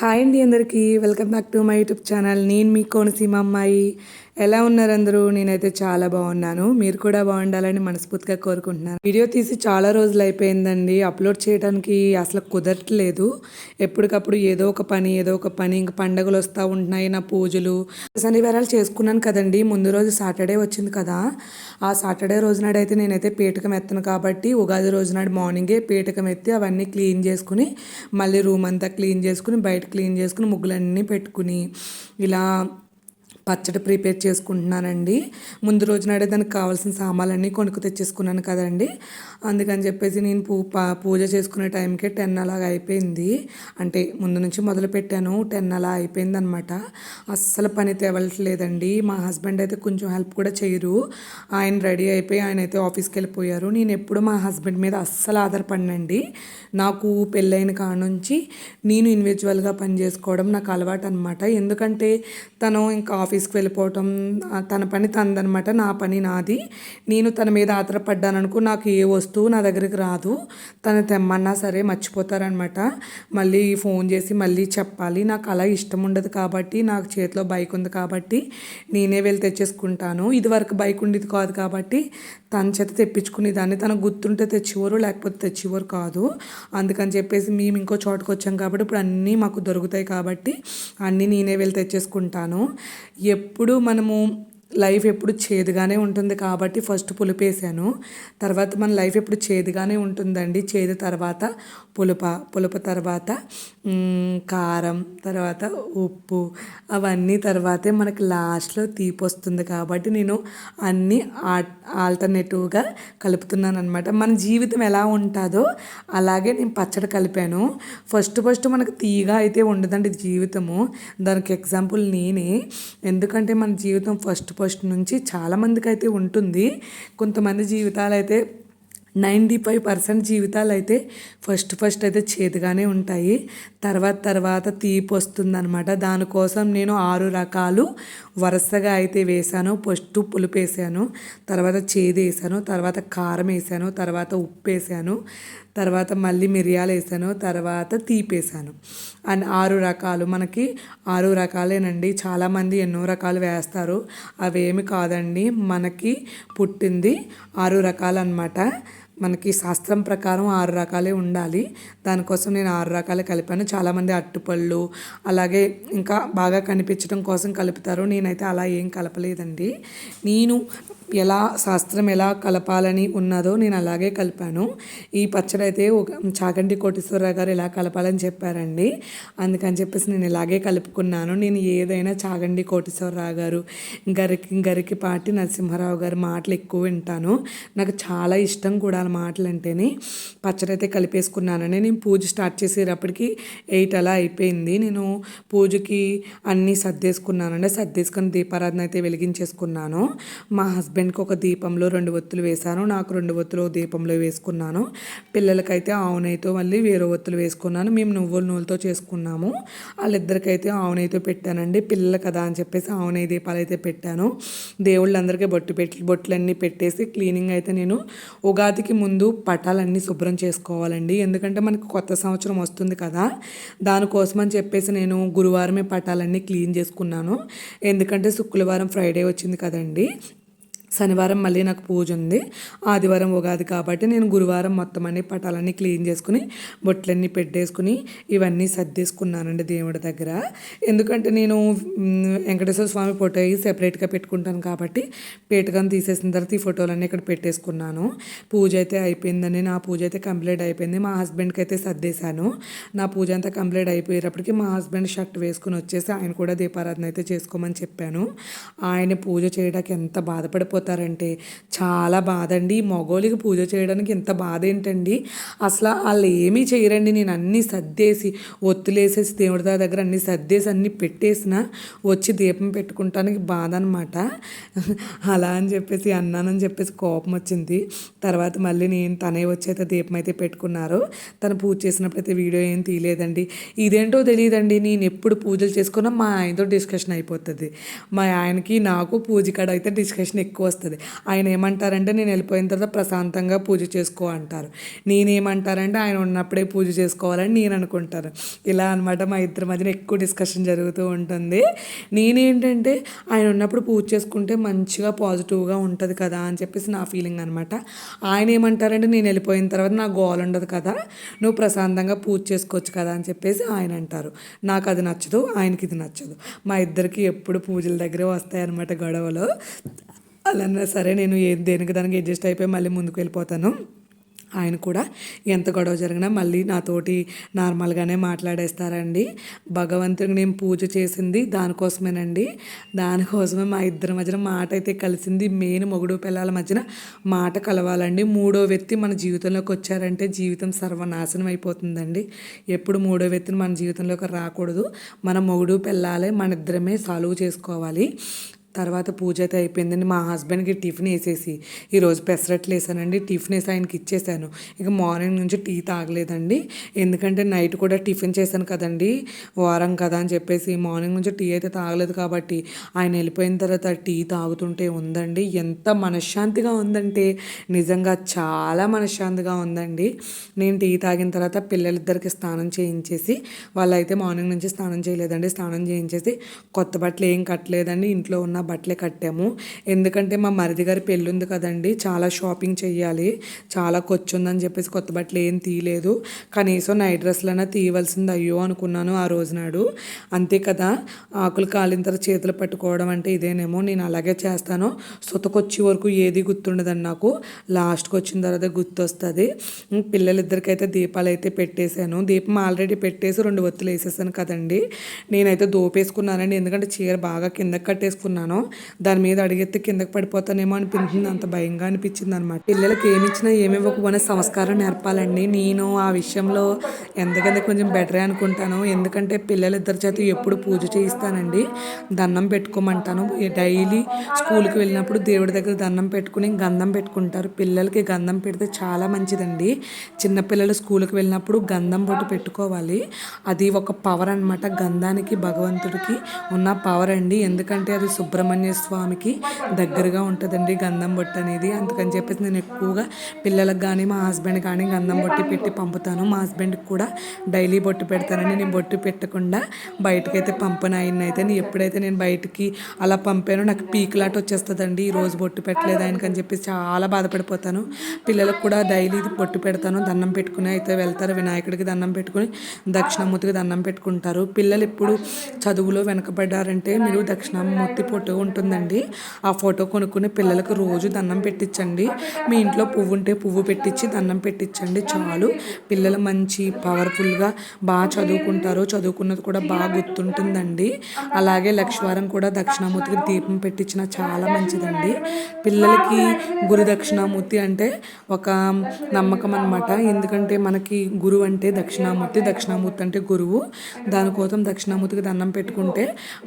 Hi అండి అందరికీ. Welcome back to my YouTube channel. నేను మీ కోనసీమ అమ్మాయి. ఎలా ఉన్నారు అందరూ? నేనైతే చాలా బాగున్నాను. మీరు కూడా బాగుండాలని మనస్ఫూర్తిగా కోరుకుంటున్నాను. వీడియో తీసి చాలా రోజులు అయిపోయిందండి. అప్లోడ్ చేయడానికి అసలు కుదరట్లేదు. ఎప్పటికప్పుడు ఏదో ఒక పని ఏదో ఒక పని ఇంక పండగలు వస్తూ ఉంటున్నాయి నా పూజలు. శనివారాలు చేసుకున్నాను కదండి. ముందు రోజు సాటర్డే వచ్చింది కదా. ఆ సాటర్డే రోజు నాడైతే నేనైతే పీటకం ఎత్తను కాబట్టి ఉగాది రోజు నాడు మార్నింగే పీటకం ఎత్తి అవన్నీ క్లీన్ చేసుకుని మళ్ళీ రూమ్ అంతా క్లీన్ చేసుకుని బయట క్లీన్ చేసుకుని ముగ్గులన్నీ పెట్టుకుని ఇలా పచ్చడి ప్రిపేర్ చేసుకుంటున్నానండి. ముందు రోజు నాడే దానికి కావాల్సిన సామాన్లన్నీ కొనుక్కు తెచ్చేసుకున్నాను కదండి. అందుకని చెప్పేసి నేను పూ పూజ చేసుకునే టైంకే టెన్ అలాగా అయిపోయింది. అంటే ముందు నుంచి మొదలు పెట్టాను. టెన్ అలా అయిపోయింది అనమాట అస్సలు పని తేవట్లేదండి. మా హస్బెండ్ అయితే కొంచెం హెల్ప్ కూడా చేయరు. ఆయన రెడీ అయిపోయి ఆయన అయితే ఆఫీస్కి వెళ్ళిపోయారు. నేను ఎప్పుడు మా హస్బెండ్ మీద అస్సలు ఆధారపడినండి. నాకు పెళ్ళైన కాడ నుంచి నేను ఇండివిజువల్గా పని చేసుకోవడం నాకు అలవాటు అనమాట ఎందుకంటే తను ఇంకా ఆఫీస్ వెళ్ళిపోవటం తన పని తనదనమాట నా పని నాది. నేను తన మీద ఆధారపడ్డాననుకో నాకు ఏ వస్తువు నా దగ్గరికి రాదు. తను తెమ్మన్నా సరే మర్చిపోతారనమాట మళ్ళీ ఫోన్ చేసి మళ్ళీ చెప్పాలి. నాకు అలా ఇష్టం ఉండదు కాబట్టి నాకు చేతిలో బైక్ ఉంది కాబట్టి నేనే వెళ్ళి తెచ్చేసుకుంటాను. ఇది వరకు బైక్ ఉండేది కాదు కాబట్టి తన చేత తెప్పించుకునే దాన్ని తనకు గుర్తుంటే తెచ్చివారు లేకపోతే తెచ్చివరు కాదు. అందుకని చెప్పేసి మేము ఇంకో చోటుకు వచ్చాం కాబట్టి ఇప్పుడు అన్నీ మాకు దొరుకుతాయి కాబట్టి అన్నీ నేనే వెళ్ళి తెచ్చేసుకుంటాను. ఎప్పుడు మనము లైఫ్ ఎప్పుడు చేదుగానే ఉంటుంది కాబట్టి ఫస్ట్ పులిపేసాను తర్వాత మన లైఫ్ ఎప్పుడు చేదుగానే ఉంటుందండి. చేదు తర్వాత పులుప పులప తర్వాత కారం తర్వాత ఉప్పు అవన్నీ తర్వాతే మనకి లాస్ట్లో తీపి వస్తుంది కాబట్టి నేను అన్నీ ఆల్టర్నేటివ్గా కలుపుతున్నాను అనమాట మన జీవితం ఎలా ఉంటుందో అలాగే నేను పచ్చడి కలిపాను. ఫస్ట్ ఫస్ట్ మనకు తీయగా అయితే ఉండదండి జీవితము. దానికి ఎగ్జాంపుల్ నేనే. ఎందుకంటే మన జీవితం ఫస్ట్ ఫస్ట్ నుంచి చాలామందికి అయితే ఉంటుంది. కొంతమంది జీవితాలు అయితే నైంటీ ఫైవ్ పర్సెంట్ జీవితాలు అయితే ఫస్ట్ ఫస్ట్ అయితే చేదుగానే ఉంటాయి. తర్వాత తర్వాత తీపి వస్తుందనమాట దానికోసం నేను ఆరు రకాలు వరుసగా అయితే వేసాను ఫస్ట్ పులుపు వేసాను తర్వాత చేదు వేసాను తర్వాత కారం వేసాను తర్వాత ఉప్పు వేసాను తర్వాత మళ్ళీ మిరియాలు వేసాను తర్వాత తీపేసాను. అండ్ ఆరు రకాలు మనకి ఆరు రకాలేనండి. చాలామంది ఎన్నో రకాలు వేస్తారు. అవేమి కాదండి మనకి పుట్టింది ఆరు రకాలు అనమాట మనకి శాస్త్రం ప్రకారం ఆరు రకాలే ఉండాలి. దానికోసం నేను ఆరు రకాలే కలిపాను. చాలామంది అట్టుపళ్ళు అలాగే ఇంకా బాగా కనిపించడం కోసం కలుపుతారు. నేనైతే అలా ఏం కలపలేదండి. నేను ఎలా శాస్త్రం ఎలా కలపాలని ఉన్నదో నేను అలాగే కలిపాను. ఈ పచ్చడి అయితే ఒక చాగంటి కోటేశ్వరరావు గారు ఎలా కలపాలని చెప్పారండి. అందుకని చెప్పేసి నేను ఇలాగే కలుపుకున్నాను. నేను ఏదైనా చాగండి కోటేశ్వరరావు గారు గరికి గరికి పాటి నరసింహారావు గారి మాటలు ఎక్కువ వింటాను. నాకు చాలా ఇష్టం కూడా వాళ్ళ మాటలు అంటేనే పచ్చడి అయితే కలిపేసుకున్నానని నేను పూజ స్టార్ట్ చేసేటప్పటికి ఎయిట్ అలా అయిపోయింది. నేను పూజకి అన్నీ సర్దేసుకున్నానండి. సర్దేసుకొని దీపారాధన అయితే వెలిగించేసుకున్నాను. మా హస్బెండ్కి ఒక దీపంలో రెండు ఒత్తులు వేశాను. నాకు రెండు ఒత్తులు దీపంలో వేసుకున్నాను. పిల్లలకైతే ఆవునైతో మళ్ళీ వేరే ఒత్తులు వేసుకున్నాను. మేము నువ్వుల నూనెతో చేసుకున్నాము. వాళ్ళిద్దరికైతే ఆవునైతో పెట్టానండి. పిల్లలు కదా అని చెప్పేసి ఆవునై దీపాలు అయితే పెట్టాను. దేవుళ్ళందరికీ బొట్టు పెట్టి బొట్లన్నీ పెట్టేసి క్లీనింగ్ అయితే నేను ఉగాదికి ముందు పటాలన్నీ శుభ్రం చేసుకోవాలండి. ఎందుకంటే మనకు కొత్త సంవత్సరం వస్తుంది కదా. దానికోసం అని చెప్పేసి నేను గురువారమే పటాలన్నీ క్లీన్ చేసుకున్నాను. ఎందుకంటే శుక్రవారం ఫ్రైడే వచ్చింది కదండి. శనివారం మళ్ళీ నాకు పూజ ఉంది. ఆదివారం ఉగాది కాబట్టి నేను గురువారం మొత్తం అన్ని పటాలన్నీ క్లీన్ చేసుకుని బొట్లన్నీ పెట్టేసుకుని ఇవన్నీ సర్దేసుకున్నానండి దేవుడి దగ్గర. ఎందుకంటే నేను వెంకటేశ్వర స్వామి ఫోటో సెపరేట్గా పెట్టుకుంటాను కాబట్టి పీటకం తీసేసిన తర్వాత ఈ ఫోటోలన్నీ ఇక్కడ పెట్టేసుకున్నాను. పూజ అయితే అయిపోయిందని నా పూజ అయితే కంప్లీట్ అయిపోయింది. మా హస్బెండ్కి అయితే సర్దేశాను. నా పూజ అంతా కంప్లీట్ అయిపోయేటప్పటికి మా హస్బెండ్ షర్ట్ వేసుకుని వచ్చేసి ఆయన కూడా దీపారాధన అయితే చేసుకోమని చెప్పాను. ఆయన పూజ చేయడానికి ఎంత బాధపడిపో అయిపోతారంటే చాలా బాధ అండి మగోళ్ళకి పూజ చేయడానికి ఇంత బాధ ఏంటండి? అసలు వాళ్ళు ఏమీ చేయరండి. నేను అన్నీ సర్దేసి ఒత్తులేసేసి దేవుడి దగ్గర అన్నీ సర్దేసి అన్నీ పెట్టేసిన వచ్చి దీపం పెట్టుకుంటానికి బాధ అనమాట అలా అని చెప్పేసి అన్నానని చెప్పేసి కోపం వచ్చింది. తర్వాత మళ్ళీ నేను తనే వచ్చి అయితే దీపం అయితే పెట్టుకున్నారు. తను పూజ చేసినప్పుడు అయితే వీడియో ఏం తీయలేదండి. ఇదేంటో తెలియదండి. నేను ఎప్పుడు పూజలు చేసుకున్నా మా ఆయనతో డిస్కషన్ అయిపోతుంది. మా ఆయనకి నాకు పూజ కాడ అయితే డిస్కషన్ ఎక్కువ వస్తుంది. ఆయన ఏమంటారంటే నేను వెళ్ళిపోయిన తర్వాత ప్రశాంతంగా పూజ చేసుకో అంటారు. నేనేమంటారంటే ఆయన ఉన్నప్పుడే పూజ చేసుకోవాలని నేను అనుకుంటాను. ఇలా అనమాట మా ఇద్దరి మధ్యన ఎక్కువ డిస్కషన్ జరుగుతూ ఉంటుంది. నేనేంటంటే ఆయన ఉన్నప్పుడు పూజ చేసుకుంటే మంచిగా పాజిటివ్గా ఉంటుంది కదా అని చెప్పేసి నా ఫీలింగ్ అనమాట ఆయన ఏమంటారంటే నేను వెళ్ళిపోయిన తర్వాత నా గోల్ ఉండదు కదా నువ్వు ప్రశాంతంగా పూజ చేసుకోవచ్చు కదా అని చెప్పేసి ఆయన అంటారు. నాకు అది నచ్చదు ఆయనకి ఇది నచ్చదు. మా ఇద్దరికి ఎప్పుడు పూజల దగ్గరే వస్తాయన్నమాట గొడవలు. అలా సరే నేను ఏ దేనికి దానికి అడ్జస్ట్ అయిపోయి మళ్ళీ ముందుకు వెళ్ళిపోతాను. ఆయన కూడా ఎంత గొడవ జరిగినా మళ్ళీ నాతోటి నార్మల్గానే మాట్లాడేస్తారండి. భగవంతుడికి నేను పూజ చేసింది దానికోసమేనండి. దానికోసమే మా ఇద్దరి మధ్యన మాట అయితే కలిసింది. మెయిన్ మొగుడు పిల్లల మధ్యన మాట కలవాలండి. మూడో వ్యక్తి మన జీవితంలోకి వచ్చారంటే జీవితం సర్వనాశనం అయిపోతుందండి. ఎప్పుడు మూడో వ్యక్తిని మన జీవితంలోకి రాకూడదు. మన మొగుడు పిల్లాలే మన ఇద్దరమే సాల్వ్ చేసుకోవాలి. తర్వాత పూజ అయితే అయిపోయిందండి. మా హస్బెండ్కి టిఫిన్ వేసేసి ఈరోజు పెసరట్లు వేసానండి. టిఫిన్ వేసి ఆయనకి ఇచ్చేసాను. ఇక మార్నింగ్ నుంచి టీ తాగలేదండి. ఎందుకంటే నైట్ కూడా టిఫిన్ చేశాను కదండి. వారం కదా అని చెప్పేసి మార్నింగ్ నుంచి టీ అయితే తాగలేదు కాబట్టి ఆయన వెళ్ళిపోయిన తర్వాత టీ తాగుతుంటే ఉందండి. ఎంత మనశ్శాంతిగా ఉందంటే నిజంగా చాలా మనశ్శాంతిగా ఉందండి. నేను టీ తాగిన తర్వాత పిల్లలిద్దరికి స్నానం చేయించేసి వాళ్ళైతే మార్నింగ్ నుంచి స్నానం చేయలేదండి. స్నానం చేయించేసి కొత్త బట్టలు ఏం కట్టలేదండి. ఇంట్లో ఉన్న బట్టలే కట్టాము. ఎందుకంటే మా మరిది గారి పెళ్ళి ఉంది కదండి. చాలా షాపింగ్ చేయాలి చాలా ఖర్చు ఉందని చెప్పేసి కొత్త బట్టలు ఏం తీయలేదు. కనీసం నైట్ డ్రెస్లైనా తీయవలసింది అయ్యో అనుకున్నాను ఆ రోజు నాడు. అంతే కదా. ఆకులు కాలిన తర్వాత చేతులు పట్టుకోవడం అంటే ఇదేనేమో. నేను అలాగే చేస్తాను. సుతకొచ్చే వరకు ఏది గుర్తుండదండి నాకు. లాస్ట్కి వచ్చిన తర్వాత గుర్తొస్తుంది. పిల్లలిద్దరికైతే దీపాలు అయితే పెట్టేశాను. దీపం ఆల్రెడీ పెట్టేసి రెండు ఒత్తులు వేసేసాను కదండి. నేనైతే దోపేసుకున్నానండి. ఎందుకంటే చీర బాగా కిందకి కట్టేసుకున్నాను. దాని మీద అడిగెత్తి కిందకి పడిపోతానేమో అనిపించింది. అంత భయంగా అనిపించింది అనమాట పిల్లలకి ఏమి ఇచ్చినా ఏమి ఇవ్వకపోయినా సంస్కారం నేర్పాలండి. నేను ఆ విషయంలో ఎంతకంటే కొంచెం బెటరే అనుకుంటాను. ఎందుకంటే పిల్లలిద్దరి చేత ఎప్పుడు పూజ చేయిస్తానండి. దండం పెట్టుకోమంటాను. డైలీ స్కూల్కి వెళ్ళినప్పుడు దేవుడి దగ్గర దండం పెట్టుకుని గంధం పెట్టుకుంటారు. పిల్లలకి గంధం పెడితే చాలా మంచిదండి. చిన్నపిల్లలు స్కూల్కి వెళ్ళినప్పుడు గంధం బొట్టు పెట్టుకోవాలి. అది ఒక పవర్ అనమాట గంధానికి భగవంతుడికి ఉన్న పవర్ అండి. ఎందుకంటే అది సుబ్రహ్మణ్య స్వామికి దగ్గరగా ఉంటుందండి గంధం బొట్టు అనేది. అందుకని చెప్పేసి నేను ఎక్కువగా పిల్లలకు కానీ మా హస్బెండ్ కానీ గంధం బొట్టి పెట్టి పంపుతాను. మా హస్బెండ్కి కూడా డైలీ బొట్టు పెడతానని నేను బొట్టు పెట్టకుండా బయటకైతే పంపను. ఆయన అయితే నేను ఎప్పుడైతే నేను బయటికి అలా పంపానో నాకు పీకులాట వచ్చేస్తుందండి. ఈ రోజు బొట్టు పెట్టలేదు ఆయనకి అని చెప్పేసి చాలా బాధపడిపోతాను. పిల్లలకు కూడా డైలీ బొట్టు పెడతాను. దండం పెట్టుకుని అయితే వెళ్తారు. వినాయకుడికి దండం పెట్టుకుని దక్షిణామూర్తికి దండం పెట్టుకుంటారు. పిల్లలు ఎప్పుడు చదువులో వెనకబడ్డారంటే మీరు దక్షిణామూర్తి ఫోటో ఉంటుందండి. ఆ ఫోటో కొనుక్కుని పిల్లలకు రోజు దండం పెట్టించండి. మీ ఇంట్లో పువ్వు ఉంటే పువ్వు పెట్టించి దండం పెట్టించండి చాలు. పిల్లలు మంచి పవర్ఫుల్గా బాగా చదువుకుంటారు. చదువుకున్నది కూడా బాగా గుర్తుంటుందండి. అలాగే లక్ష్వారం కూడా దక్షిణామూర్తికి దీపం పెట్టించిన చాలా మంచిదండి. పిల్లలకి గురు దక్షిణామూర్తి అంటే ఒక నమ్మకం అనమాట ఎందుకంటే మనకి గురువు అంటే దక్షిణామూర్తి దక్షిణామూర్తి అంటే గురువు. దానికోసం దక్షిణామూర్తికి దండం పెట్టుకుంటే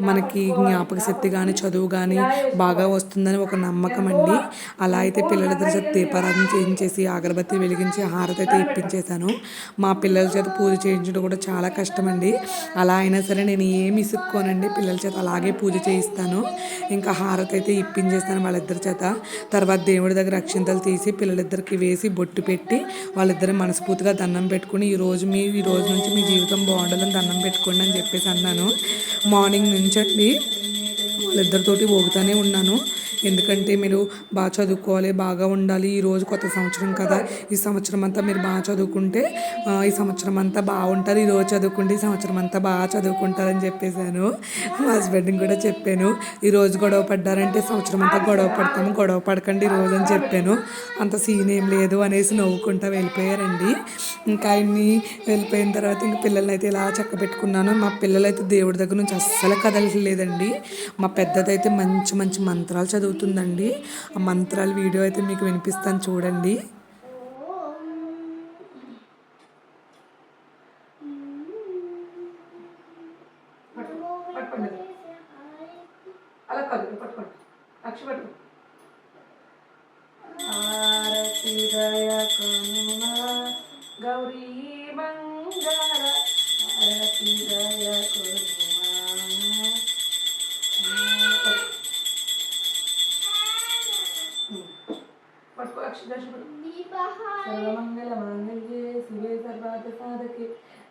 మనకి జ్ఞాపక శక్తి కానీ చదువు చదువు కానీ బాగా వస్తుందని ఒక నమ్మకం అండి. అలా అయితే పిల్లల చేత దీపారాధన చేయించేసి అగరబత్తి వెలిగించి హారతి అయితే ఇప్పించేశాను. మా పిల్లల చేత పూజ చేయించడం కూడా చాలా కష్టం అండి అలా అయినా సరే నేను ఏమి ఇసుక్కోనండి. పిల్లల చేత అలాగే పూజ చేయిస్తాను. ఇంకా హారతి అయితే ఇప్పించేస్తాను వాళ్ళిద్దరి చేత. తర్వాత దేవుడి దగ్గర అక్షింతలు తీసి పిల్లలిద్దరికి వేసి బొట్టు పెట్టి వాళ్ళిద్దరు మనస్ఫూర్తిగా దండం పెట్టుకుని ఈ రోజు మీ ఈ రోజు నుంచి మీ జీవితం బాగుండాలని దండం పెట్టుకోండి అని చెప్పేసి అన్నాను. మార్నింగ్ నుంచి అండి. వాళ్ళిద్దరితోటి పోగుతూనే ఉన్నాను. ఎందుకంటే మీరు బాగా చదువుకోవాలి బాగా ఉండాలి. ఈరోజు కొత్త సంవత్సరం కదా. ఈ సంవత్సరం అంతా మీరు బాగా చదువుకుంటే ఈ సంవత్సరం అంతా బాగుంటారు. ఈరోజు చదువుకుంటే ఈ సంవత్సరం అంతా బాగా చదువుకుంటారని చెప్పేశాను. మా హస్బెండ్కి కూడా చెప్పాను. ఈరోజు గొడవ పడ్డారంటే సంవత్సరం అంతా గొడవ పడతాము గొడవ పడకండి ఈరోజు అని చెప్పాను. అంత సీన్ ఏం లేదు అనేసి నవ్వుకుంటా వెళ్ళిపోయారండి. ఇంకా ఆయన్ని వెళ్ళిపోయిన తర్వాత ఇంక పిల్లల్ని అయితే ఇలా చక్క పెట్టుకున్నాను మా పిల్లలైతే దేవుడి దగ్గర నుంచి అస్సలు కదలలేదండి మా పెద్దదైతే మంచి మంచి మంత్రాలు చదువుతుందండి ఆ మంత్రాల వీడియో అయితే మీకు వినిపిస్తాను చూడండి. అలా కాదు పట్టుకోండి. అక్ష పట్టుకో ఆరతి దయ గౌరీ మంగళ ఆరతి దయ కరుణ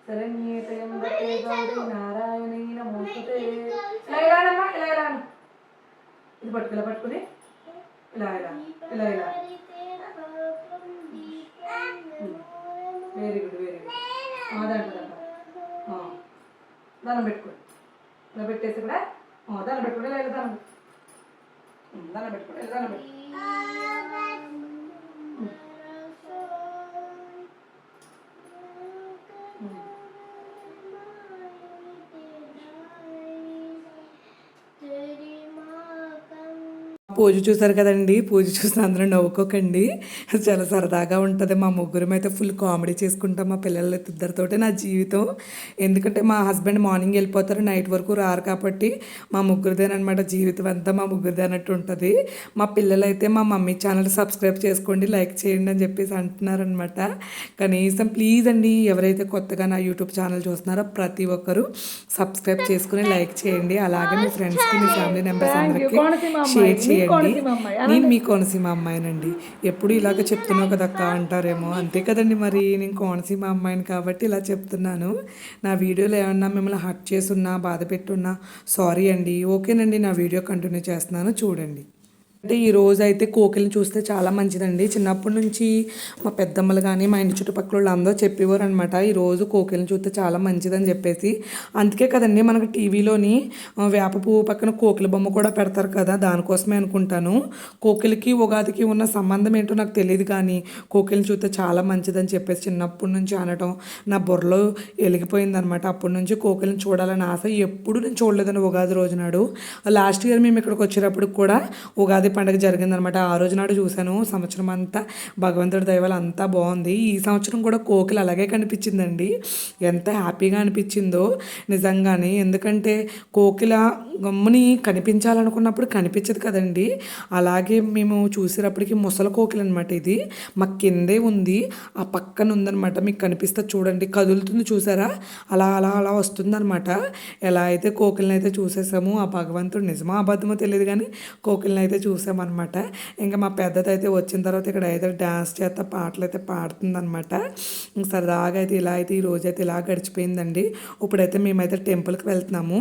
శరణ్యే త్రయంబకే గౌరీ నారాయణీ నమోస్తుతే ఇలా ఇలా అమ్మా ఇలా ఇలా అను. ఇది పట్టుకు ఇలా పట్టుకుని. ఇలా ఇలా ఇలా ఇలా. వెరీ గుడ్ వెరీ గుడ్ దాంట్లో దానం పెట్టుకో ఇలా పెట్టేసి కూడా దానం పెట్టుకోండి ఇలా ఇలా దానం. ఉమ్, దానం పెట్టుకోండి ఇలా దానం పెట్టు పూజ చూసారు కదండి? పూజ చూసి అందరూ నవ్వుకోకండి. చాలా సరదాగా ఉంటుంది. మా ముగ్గురం అయితే ఫుల్ కామెడీ చేసుకుంటాం. మా పిల్లల ఇద్దరితోటే నా జీవితం. ఎందుకంటే మా హస్బెండ్ మార్నింగ్ వెళ్ళిపోతారు నైట్ వరకు రారు కాబట్టి మా ముగ్గురిదేనమాట జీవితం అంతా మా ముగ్గురిదే అన్నట్టు ఉంటుంది. మా పిల్లలు అయితే మా మమ్మీ ఛానల్ సబ్స్క్రైబ్ చేసుకోండి లైక్ చేయండి అని చెప్పేసి అంటున్నారనమాట కనీసం ప్లీజ్ అండి ఎవరైతే కొత్తగా నా యూట్యూబ్ ఛానల్ చూస్తున్నారో ప్రతి ఒక్కరూ సబ్స్క్రైబ్ చేసుకుని లైక్ చేయండి. అలాగే మీ ఫ్రెండ్స్కి మీ ఫ్యామిలీ మెంబర్స్ అందరికీ షేర్ చేయండి. నేను మీ కోనసీమ అమ్మాయినండి ఎప్పుడు ఇలాగ చెప్తున్నావు కదా అక్క అంటారేమో. అంతే కదండి మరి. నేను కోనసీమ అమ్మాయిని కాబట్టి ఇలా చెప్తున్నాను. నా వీడియోలో ఏమన్నా మిమ్మల్ని హర్ట్ చేసున్నా బాధ పెట్టున్నా సారీ అండి. ఓకేనండి నా వీడియో కంటిన్యూ చేస్తున్నాను. చూడండి. అంటే ఈ రోజు అయితే కోకిల్ని చూస్తే చాలా మంచిదండి. చిన్నప్పటి నుంచి మా పెద్దమ్మలు కానీ మా ఇంటి చుట్టుపక్కల వాళ్ళు అందరూ చెప్పేవారు అనమాట ఈ రోజు కోకిల్ని చూస్తే చాలా మంచిదని చెప్పేసి. అందుకే కదండి మనకు టీవీలోని వేప పువ్వు పక్కన కోకిల బొమ్మ కూడా పెడతారు కదా దానికోసమే అనుకుంటాను. కోకిలకి ఉగాదికి ఉన్న సంబంధం ఏంటో నాకు తెలియదు కానీ కోకిల్ని చూస్తే చాలా మంచిదని చెప్పేసి చిన్నప్పటి నుంచి అనటం నా బుర్రలో వెలిగిపోయిందనమాట అప్పటి నుంచి కోకిల్ని చూడాలని ఆశ ఎప్పుడు నేను చూడలేదండి ఉగాది రోజు నాడు. లాస్ట్ ఇయర్ మేము ఇక్కడికి వచ్చేటప్పుడు కూడా ఉగాది పండుగ జరిగిందనమాట. ఆ రోజు నాడు చూశాను. సంవత్సరం అంతా భగవంతుడి దైవాలు అంతా బాగుంది. ఈ సంవత్సరం కూడా కోకిలు అలాగే కనిపించిందండి. ఎంత హ్యాపీగా అనిపించిందో నిజంగానే. ఎందుకంటే కోకిల గమ్ముని కనిపించాలనుకున్నప్పుడు కనిపించదు కదండి. అలాగే మేము చూసేటప్పటికి ముసల కోకిల అనమాట ఇది. మా కిందే ఉంది. ఆ పక్కన ఉందన్నమాట మీకు కనిపిస్తే చూడండి. కదులుతుంది చూసారా? అలా అలా అలా వస్తుందనమాట. ఎలా అయితే కోకిలని అయితే చూసేసాము ఆ భగవంతుడు నిజమా అబద్ధమో తెలియదు కానీ కోకిలని అయితే చూసామన్నమాట. ఇంకా మా పెద్దది అయితే వచ్చిన తర్వాత ఇక్కడ అయితే డ్యాన్స్ చేత పాటలు అయితే పాడుతుందన్నమాట. ఇంక సరదాగా అయితే ఇలా అయితే ఈ రోజు అయితే ఇలా గడిచిపోయిందండి. ఇప్పుడైతే మేమైతే టెంపుల్కి వెళ్తున్నాము.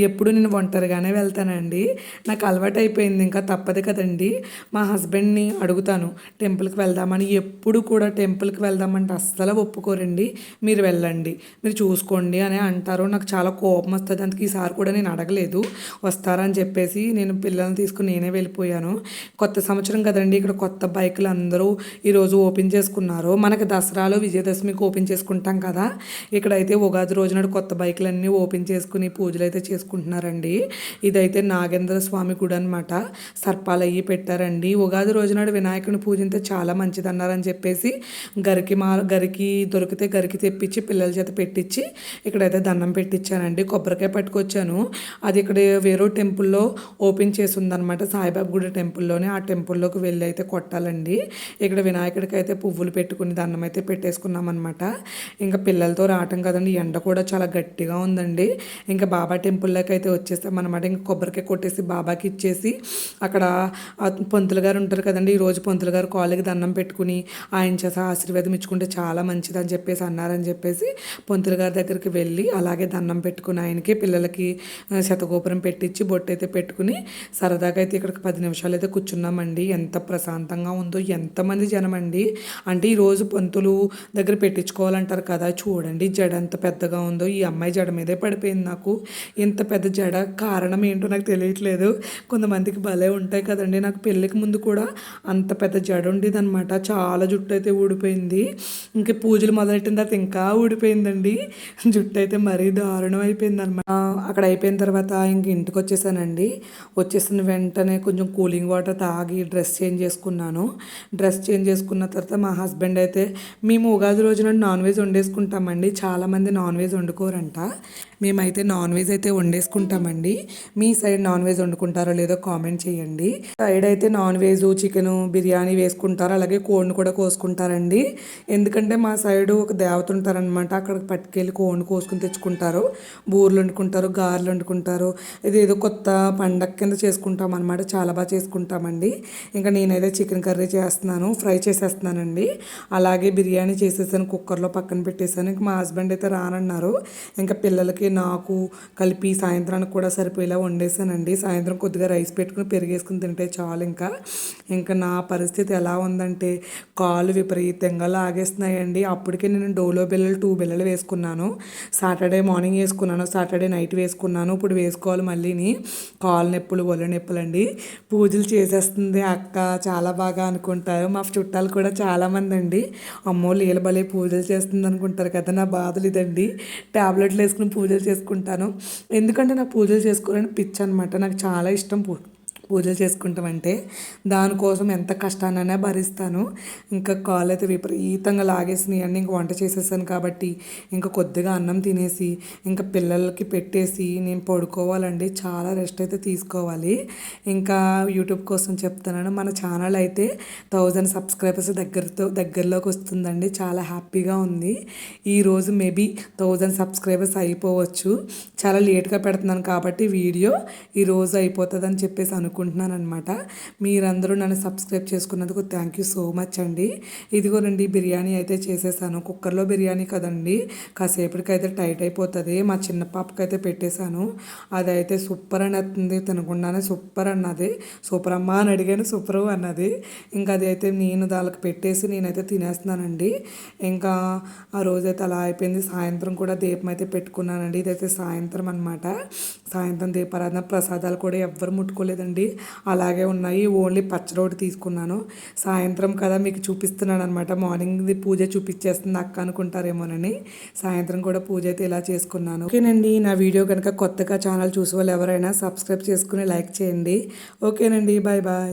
ఎప్పుడు నేను ఒంటరిగానే వెళ్తానండి. నాకు అలవాటు అయిపోయింది ఇంకా తప్పదు కదండి. మా హస్బెండ్ని అడుగుతాను టెంపుల్కి వెళ్దామని? ఎప్పుడు కూడా టెంపుల్కి వెళ్దామంటే అస్సలు ఒప్పుకోరండి. మీరు వెళ్ళండి మీరు చూసుకోండి అని అంటారు. నాకు చాలా కోపం వస్తుంది. అందుకే ఈసారి కూడా నేను అడగలేదు. వస్తారని చెప్పేసి నేను పిల్లల్ని తీసుకుని నేనే వెళ్ళిపోయాను. కొత్త సంవత్సరం కదండి. ఇక్కడ కొత్త బైకులు అందరూ ఈరోజు ఓపెన్ చేసుకున్నారు. మనకి దసరాలో విజయదశమికి ఓపెన్ చేసుకుంటాం కదా. ఇక్కడైతే ఉగాది రోజునాడు కొత్త బైకులన్నీ ఓపెన్ చేసుకుని పూజలు అయితే చేసుకుంటున్నారండి. ఇదైతే నాగేంద్ర స్వామి గుడి అనమాట సర్పాలు అయ్యి పెట్టారండి. ఉగాది రోజునాడు వినాయకుని పూజింతే చాలా మంచిదన్నారని చెప్పేసి గరికి మా గరికి దొరికితే గరికి తెప్పించి పిల్లల చేత పెట్టించి ఇక్కడైతే దండం పెట్టించానండి కొబ్బరికాయ పట్టుకొచ్చాను. అది ఇక్కడ వేరే టెంపుల్లో ఓపెన్ చేసి ఉందన్నమాట సాయిబాబా గుడి టెంపుల్లోనే. ఆ టెంపుల్లోకి వెళ్ళి అయితే కొట్టాలండి. ఇక్కడ వినాయకుడికి అయితే పువ్వులు పెట్టుకుని దండం అయితే పెట్టేసుకున్నాం అనమాట ఇంకా పిల్లలతో రావటం కదండి. ఎండ కూడా చాలా గట్టిగా ఉందండి. ఇంకా బాబా టెంపుల్ టెంపుల్లోకి అయితే వచ్చేసాం ఇంకా కొబ్బరికాయ కొట్టేసి బాబాకి ఇచ్చేసి అక్కడ పంతులు గారు ఉంటారు కదండి ఈరోజు పంతులు గారు కాళ్ళకి దండం పెట్టుకుని ఆయన చేత ఆశీర్వాదం ఇచ్చుకుంటే చాలా మంచిదని చెప్పేసి అన్నారని చెప్పేసి పంతులు గారి దగ్గరికి వెళ్ళి అలాగే దండం పెట్టుకుని ఆయనకి పిల్లలకి శతగోపురం పెట్టించి బొట్టు అయితే పెట్టుకుని సరదాగా అయితే ఇక్కడికి పది నిమిషాలు అయితే కూర్చున్నామండి. ఎంత ప్రశాంతంగా ఉందో ఎంతమంది జనం అండి అంటే ఈరోజు పంతులు దగ్గర పెట్టించుకోవాలంటారు కదా చూడండి జడ ఎంత పెద్దగా ఉందో ఈ అమ్మాయి జడ మీదే పడిపోయింది నాకు. ఇంత పెద్ద జడ కారణం ఏంటో నాకు తెలియట్లేదు. కొంతమందికి భలే ఉంటాయి కదండి. నాకు పెళ్ళికి ముందు కూడా అంత పెద్ద జడ ఉండేదన్నమాట. చాలా జుట్టు అయితే ఊడిపోయింది. ఇంకా పూజలు మొదలెట్టిన తర్వాత ఇంకా ఊడిపోయిందండి. జుట్టు అయితే మరీ దారుణం అయిపోయింది అనమాట అక్కడ అయిపోయిన తర్వాత ఇంక ఇంటికి వచ్చేసానండి. వచ్చేసిన వెంటనే కొంచెం కూలింగ్ వాటర్ తాగి డ్రెస్ చేంజ్ చేసుకున్నాను. డ్రెస్ చేంజ్ చేసుకున్న తర్వాత మా హస్బెండ్ అయితే మేము ఉగాది రోజున నాన్ వెజ్ వండేసుకుంటామండి. చాలామంది నాన్ వెజ్ వండుకోరంట. మేమైతే నాన్ వెజ్ అయితే వండేసుకుంటామండి. మీ సైడ్ నాన్ వెజ్ వండుకుంటారో లేదో కామెంట్ చేయండి. సైడ్ అయితే నాన్ వెజ్ చికెన్ బిర్యానీ వేసుకుంటారు. అలాగే కోడిని కూడా కోసుకుంటారండి. ఎందుకంటే మా సైడు ఒక దేవత ఉంటారనమాట అక్కడికి పట్టుకెళ్ళి కోడిని కోసుకుని తెచ్చుకుంటారు. బూర్లు వండుకుంటారు గారెలు వండుకుంటారు. ఇది ఏదో కొత్త పండగ కింద చేసుకుంటాం అనమాట చాలా బాగా చేసుకుంటామండి. ఇంకా నేనైతే చికెన్ కర్రీ చేస్తున్నాను ఫ్రై చేసేస్తున్నానండి. అలాగే బిర్యానీ చేసేసాను కుక్కర్లో పక్కన పెట్టేశాను. ఇంకా మా హస్బెండ్ అయితే రానన్నారు. ఇంకా పిల్లలకి నాకు కలిపి ఈ సాయంత్రానికి కూడా సరిపోయేలా వండేసానండి. సాయంత్రం కొద్దిగా రైస్ పెట్టుకుని పెరిగేసుకుని తింటే చాలు ఇంకా. ఇంకా నా పరిస్థితి ఎలా ఉందంటే కాళ్ళు విపరీతంగా లాగేస్తున్నాయండి. అప్పటికే నేను డోలో బిల్లలు టూ బిల్లలు వేసుకున్నాను. సాటర్డే మార్నింగ్ వేసుకున్నాను సాటర్డే నైట్ వేసుకున్నాను. ఇప్పుడు వేసుకోవాలి మళ్ళీని. కాలు నొప్పులు ఒళ్ళు నొప్పులు అండి పూజలు చేసేస్తుంది అక్క. చాలా బాగా అనుకుంటారు. మా చుట్టాలు కూడా చాలామంది అండి. అమ్మో లీల భలే పూజలు చేస్తుంది అనుకుంటారు కదా. నా బాధలు ఇదండి. ట్యాబ్లెట్లు వేసుకుని పూజలు చేసుకుంటాను. ఎందుకంటే నాకు పూజలు చేసుకోవాలని పిచ్చి అనమాట నాకు చాలా ఇష్టం పూ పూజలు చేసుకుంటామంటే దానికోసం ఎంత కష్టాన్నైనా భరిస్తాను. ఇంకా కాళ్ళు అయితే విపరీతంగా లాగేసినాయి అన్నీ ఇంక వంట చేసేసాను కాబట్టి ఇంకా కొద్దిగా అన్నం తినేసి ఇంకా పిల్లలకి పెట్టేసి నేను పడుకోవాలండి. చాలా రెస్ట్ అయితే తీసుకోవాలి. ఇంకా యూట్యూబ్ కోసం చెప్తున్నాను. మన ఛానల్ అయితే థౌజండ్ సబ్స్క్రైబర్స్ దగ్గరతో దగ్గరలోకి వస్తుందండి. చాలా హ్యాపీగా ఉంది. ఈరోజు మేబీ థౌజండ్ సబ్స్క్రైబర్స్ అయిపోవచ్చు. చాలా లేట్గా పెడుతున్నాను కాబట్టి వీడియో ఈరోజు అయిపోతుందని చెప్పేసి అనుకుంటున్నాను. అనుకుంటున్నాను అనమాట మీరందరూ నన్ను సబ్స్క్రైబ్ చేసుకున్నందుకు థ్యాంక్ యూ సో మచ్ అండి. ఇదిగోనండి బిర్యానీ అయితే చేసేసాను. కుక్కర్లో బిర్యానీ కదండి. కాసేపటికి అయితే టైట్ అయిపోతుంది. మా చిన్న పాపకి అయితే పెట్టేశాను. అదైతే సూపర్ అని వస్తుంది తినకుండానే సూపర్ అన్నది. సూపర్ అమ్మ అని అడిగాను. సూపర్ అన్నది. ఇంకా అది అయితే నేను దానికి పెట్టేసి నేనైతే తినేస్తున్నానండి. ఇంకా ఆ రోజైతే అలా అయిపోయింది. సాయంత్రం కూడా దీపం అయితే పెట్టుకున్నానండి. ఇదైతే సాయంత్రం అనమాట సాయంత్రం దీపారాధన ప్రసాదాలు కూడా ఎవ్వరు ముట్టుకోలేదండి. అలాగే ఉన్నాయి. ఓన్లీ పచ్చరోటి తీసుకున్నాను. సాయంత్రం కదా మీకు చూపిస్తున్నాను అనమాట మార్నింగ్ది పూజ చూపించేస్తుంది అక్క అనుకుంటారేమోనని. సాయంత్రం కూడా పూజ అయితే ఇలా చేసుకున్నాను. ఓకేనండి నా వీడియో కనుక కొత్తగా ఛానల్ చూసే వాళ్ళు ఎవరైనా సబ్స్క్రైబ్ చేసుకుని లైక్ చేయండి. ఓకేనండి బాయ్ బాయ్.